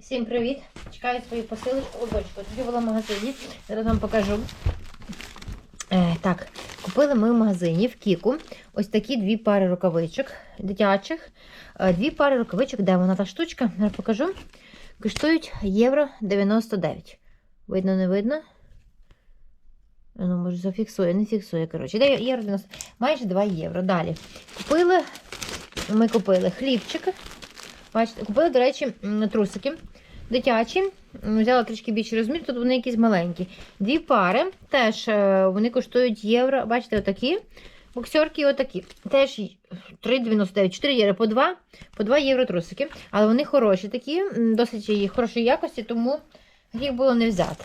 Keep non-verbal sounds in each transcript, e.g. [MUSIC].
Всім привіт! Чекаю свою посилочку. О, бочку, тоді була в магазині. Зараз вам покажу. Е, так, купили ми в магазині в Кіку ось такі дві пари рукавичок дитячих. Е, дві пари рукавичок, де вона та штучка? Зараз покажу. Коштують євро 99. Видно, не видно? Ну, може, зафіксує, не фіксує. Коротше, євро 90, майже 2 євро. Далі. Купили, ми купили хлібчик. Бачите, купили, до речі, трусики дитячі. Взяла трішки більший розмір, тут вони якісь маленькі. Дві пари, теж е, вони коштують євро. Бачите, отакі. Боксерки отакі. Теж 3,99, 4 євро по 2, по 2 євро трусики. Але вони хороші такі, досить хорошої якості, тому їх було не взяти.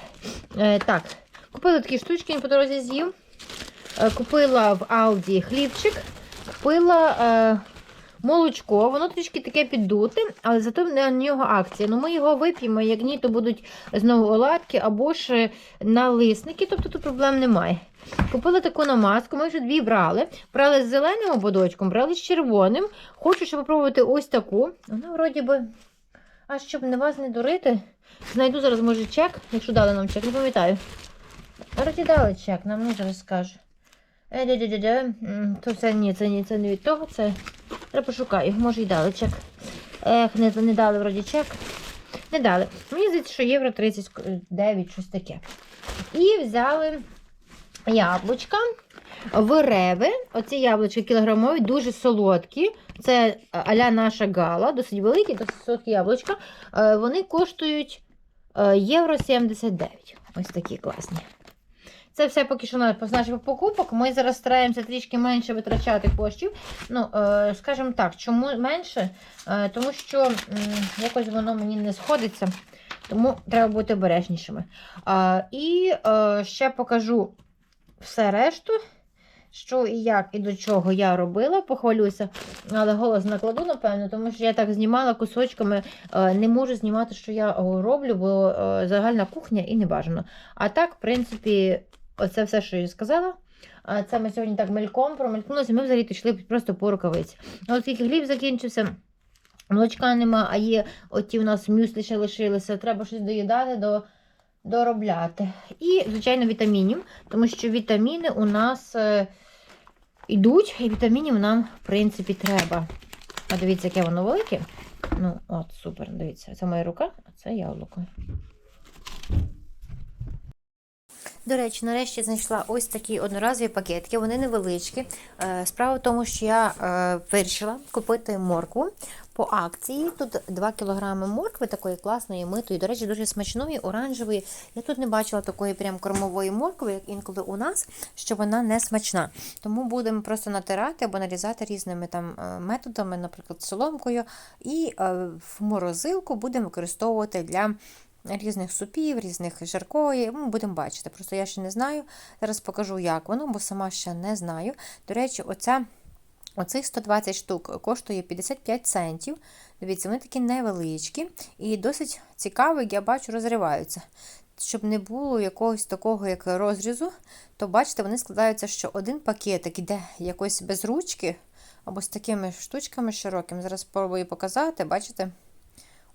Е, так, купила такі штучки, він по дорозі з'їв. Е, купила в Ауді хлібчик, купила молочко, воно трішки таке піддуте, але зато на нього акція. Ну, ми його вип'ємо, як ні, то будуть знову оладки або ж налисники, тобто тут проблем немає. Купила таку намазку, ми вже дві брали. Брали з зеленим ободочком, брали з червоним. Хочу ще попробувати ось таку. Вона вроді би, а щоб не вас не дурити, знайду зараз, може, чек, якщо дали нам чек, не пам'ятаю. Вроді дали чек, нам не зараз скаже. Е, де, де, де, де. То це ні, це ні, це не від того, це. Я пошукаю, може і дали чек. Ех, не, не дали вроді чек. Не дали. Мені здається, що євро 39, щось таке. І взяли яблучка в реви. Оці яблучка кілограмові, дуже солодкі. Це аля наша гала, досить великі, досить солодкі яблучка. Е, Вони коштують е, євро 79. Ось такі класні. Це все поки що на- наших покупок. Ми зараз стараємося трішки менше витрачати коштів. Ну, е, скажімо так, чому менше? Е, тому що якось воно мені не сходиться, тому треба бути обережнішими. І е, ще покажу все решту, що і як, і до чого я робила, похвалюся, але голос накладу, напевно, тому що я так знімала кусочками, не можу знімати, що я роблю, бо загальна кухня і не бажано. А так, в принципі, оце все, що я сказала. Це ми сьогодні так мельком промелькнулися, ми взагалі йшли просто по рукавиці. А Оскільки хліб закінчився, молочка нема, а є оті у нас мюслі ще лишилися, треба щось доїдати, до, доробляти. І, звичайно, вітамінів, тому що вітаміни у нас е, йдуть, і вітамінів нам, в принципі, треба. А дивіться, яке воно велике. Ну, от, супер, дивіться, це моя рука, а це яблуко. До речі, нарешті знайшла ось такі одноразові пакетики, вони невеличкі. Е, Справа в тому, що я е, вирішила купити моркву по акції. Тут 2 кг моркви такої класної, митої, до речі, дуже смачної, оранжевої. Я тут не бачила такої прям кормової моркви, як інколи у нас, що вона не смачна. Тому будемо просто натирати або нарізати різними там е, методами, наприклад, соломкою, і в морозилку будемо використовувати для різних супів, різних жаркої. Ми будемо бачити. Просто я ще не знаю. Зараз покажу, як воно, бо сама ще не знаю. До речі, оця. Оцих 120 штук коштує 55 центів. Дивіться, вони такі невеличкі і досить цікаві, я бачу, розриваються. Щоб не було якогось такого, як розрізу, то бачите, вони складаються, що один пакетик іде якось без ручки, або з такими штучками широкими. Зараз спробую показати, бачите?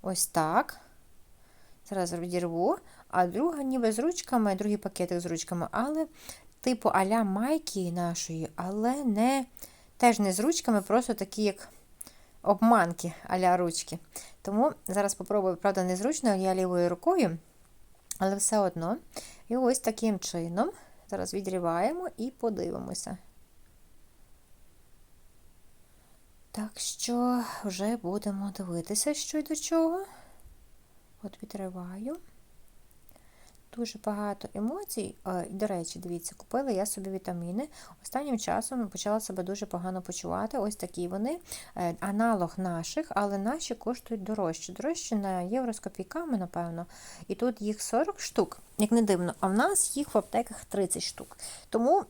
Ось так. Зараз відірву. А друга ніби з ручками, другий пакетик з ручками, але типу аля майки нашої, але не теж не з ручками, просто такі, як обманки аля ручки. Тому зараз спробую, правда, незручно, я лівою рукою, але все одно. І ось таким чином. Зараз відриваємо і подивимося. Так що вже будемо дивитися, що й до чого. От відриваю. Дуже багато емоцій. Е, До речі, дивіться, купила я собі вітаміни. Останнім часом почала себе дуже погано почувати. Ось такі вони. Е, Аналог наших, але наші коштують дорожче. Дорожче на євро з копійками, напевно. І тут їх 40 штук, як не дивно, а в нас їх в аптеках 30 штук. Тому.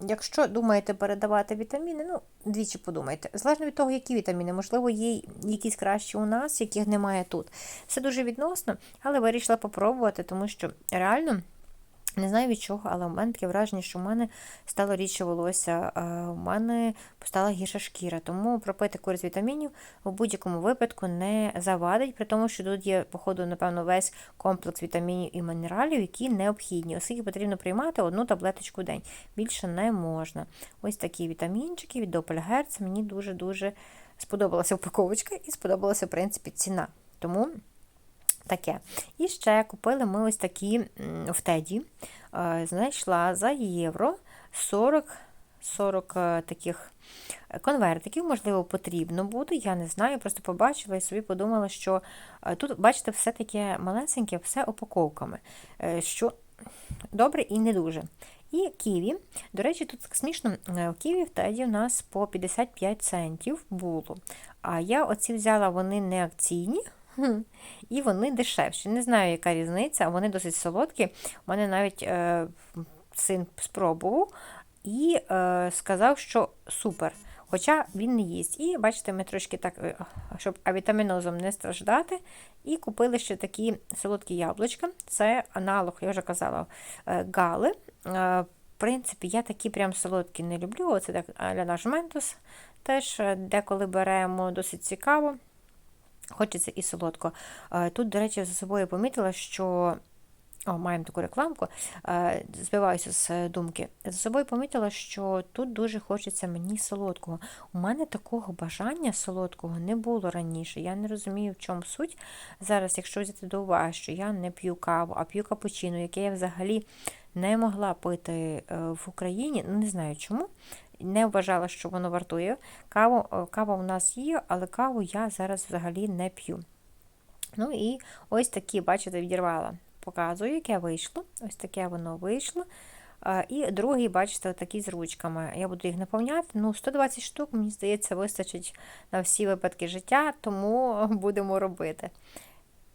Якщо думаєте передавати вітаміни, ну, двічі подумайте. Залежно від того, які вітаміни, можливо, є якісь кращі у нас, яких немає тут. Все дуже відносно, але вирішила попробувати, тому що реально Не знаю від чого, але в мене таке враження, що в мене стало рідше волосся, у мене стала гірша шкіра. Тому пропити курс вітамінів в будь-якому випадку не завадить, при тому, що тут є, походу, напевно, весь комплекс вітамінів і мінералів, які необхідні, оскільки потрібно приймати одну таблеточку в день. Більше не можна. Ось такі вітамінчики від Doppelherz. Мені дуже-дуже сподобалася упаковочка і сподобалася, в принципі, ціна. Тому. Таке. І ще купили ми ось такі в Теді. Е, знайшла за євро 40 40 е, таких конвертиків, можливо, потрібно буде. Я не знаю, просто побачила і собі подумала, що е, тут, бачите, все таке малесеньке, все упаковками. Що добре і не дуже. І ківі. До речі, тут смішно, в ківі в Теді у нас по 55 центів було. А я оці взяла, вони не акційні. [LAUGHS] І вони дешевші. Не знаю, яка різниця, вони досить солодкі. У мене навіть е, син спробував і е, сказав, що супер. Хоча він не їсть. І бачите, ми трошки так, е, щоб авітамінозом не страждати. І купили ще такі солодкі яблучка. Це аналог, я вже казала, е, гали. Е, в принципі, я такі прям солодкі не люблю. Оце так для наш ментос. Теж деколи беремо досить цікаво. Хочеться і солодко. Е, тут, до речі, за собою помітила, що. О, маємо таку рекламку, е, збиваюся з думки. За собою помітила, що тут дуже хочеться мені солодкого. У мене такого бажання солодкого не було раніше. Я не розумію, в чому суть. Зараз, якщо взяти до уваги, що я не п'ю каву, а п'ю капучино, яке я взагалі не могла пити е, в Україні, ну не знаю чому не вважала, що воно вартує. Каву, е, Кава у нас є, але каву я зараз взагалі не п'ю. Ну і ось такі, бачите, відірвала. Показую, яке вийшло. Ось таке воно вийшло. Е, і другий, бачите, такі з ручками. Я буду їх наповняти. Ну, 120 штук, мені здається, вистачить на всі випадки життя, тому [LAUGHS] будемо робити.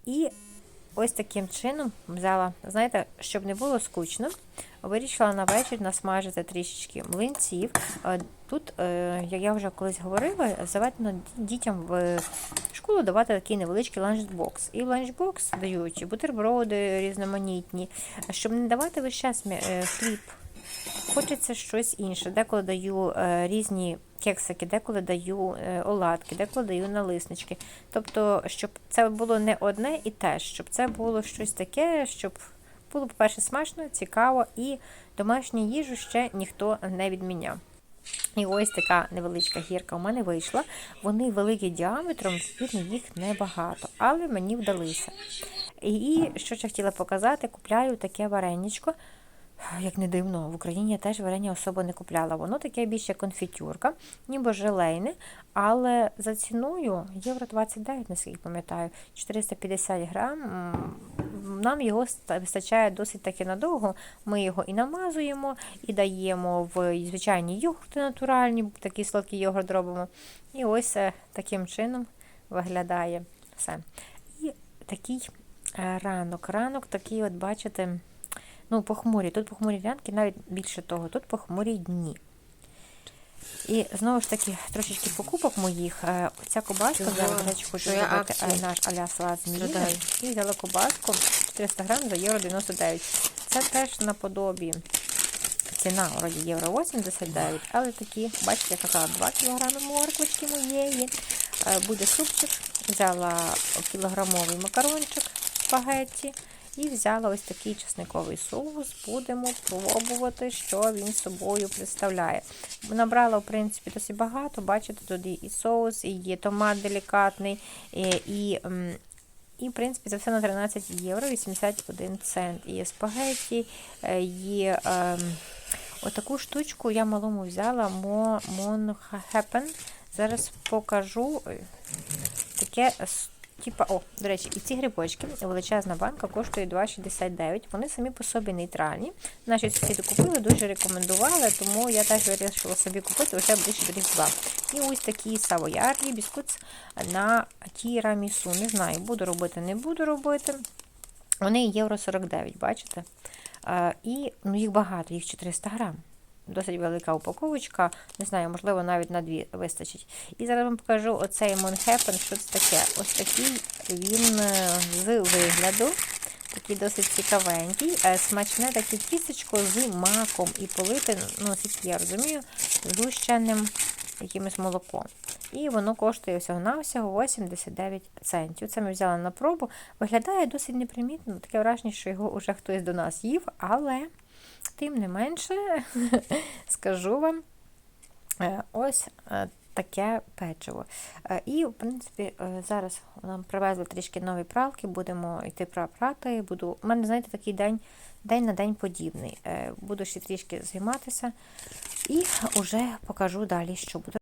І ось таким чином взяла, знаєте, щоб не було скучно, вирішила на вечір насмажити трішечки млинців. Е, тут, е, як я вже колись говорила, заведено дітям в школу давати такий невеличкий ланчбокс. І в ланчбокс дають бутерброди різноманітні, щоб не давати весь час е, хліб. Хочеться щось інше. Деколи даю різні кексики, деколи даю оладки, деколи даю налиснички. Тобто, щоб це було не одне і те, щоб це було щось таке, щоб було, по-перше, смачно, цікаво, і домашню їжу ще ніхто не відміняв. І ось така невеличка гірка у мене вийшла. Вони великі діаметром, відповідно, їх небагато, але мені вдалися. І що ще хотіла показати, купляю таке вареничко. Як не дивно, в Україні я теж варення особо не купляла. Воно таке більше конфітюрка, ніби желейне, але за ціною євро 29, наскільки пам'ятаю, 450 грам. Нам його вистачає досить таки надовго. Ми його і намазуємо, і даємо в звичайні йогурти натуральні, такий сладкий йогурт робимо. І ось е, таким чином виглядає все. І такий е, ранок. Ранок такий, от бачите. Ну, похмурі. Тут похмурі ранки, навіть більше того, тут похмурі дні. І знову ж таки, трошечки покупок моїх. Е, оця кобаска, зараз, речі, хочу зробити наш аля салат з міліни. І взяла кобаску 400 грам за євро 99. Це теж наподобі ціна вроді євро 89, але такі, бачите, я казала 2 кг морквочки моєї. Е, буде супчик, взяла кілограмовий макарончик спагетті. І взяла ось такий чесниковий соус, будемо пробувати, що він собою представляє. Набрала, в принципі, досить багато, бачите, тут і соус, і є томат делікатний, і, і в принципі, це все на 13 євро 81 цент. Є спагетті, е, є е, отаку штучку я малому взяла Monhappen. Зараз покажу таке Типа, о, до речі, і ці грибочки, величезна банка, коштує 2,69. Вони самі по собі нейтральні. Наші сусіди купили, дуже рекомендували, тому я теж вирішила собі купити вже ближче до різдва. І ось такі савоярді, біскут на тірамісу. Не знаю, буду робити, не буду робити. Вони євро 49, бачите? І ну, їх багато, їх 400 грам. Досить велика упаковочка, не знаю, можливо, навіть на дві вистачить. І зараз вам покажу оцей Монхепен, що це таке. Ось такий він е, з вигляду. Такий досить цікавенький. Е, Смачне таке тістечко з маком і полите, ну, наскільки я розумію, згущеним якимось молоком. І воно коштує всього-навсього 89 центів. Це ми взяли на пробу. Виглядає досить непримітно. Таке враження, що його вже хтось до нас їв, але тим не менше, [LAUGHS] скажу вам, е, ось е, таке печиво. Е, І, в принципі, зараз нам привезли трішки нові пралки, будемо йти прапрати. Буду... У мене, знаєте, такий день, день на день подібний. Буду ще трішки займатися і вже покажу далі, що буду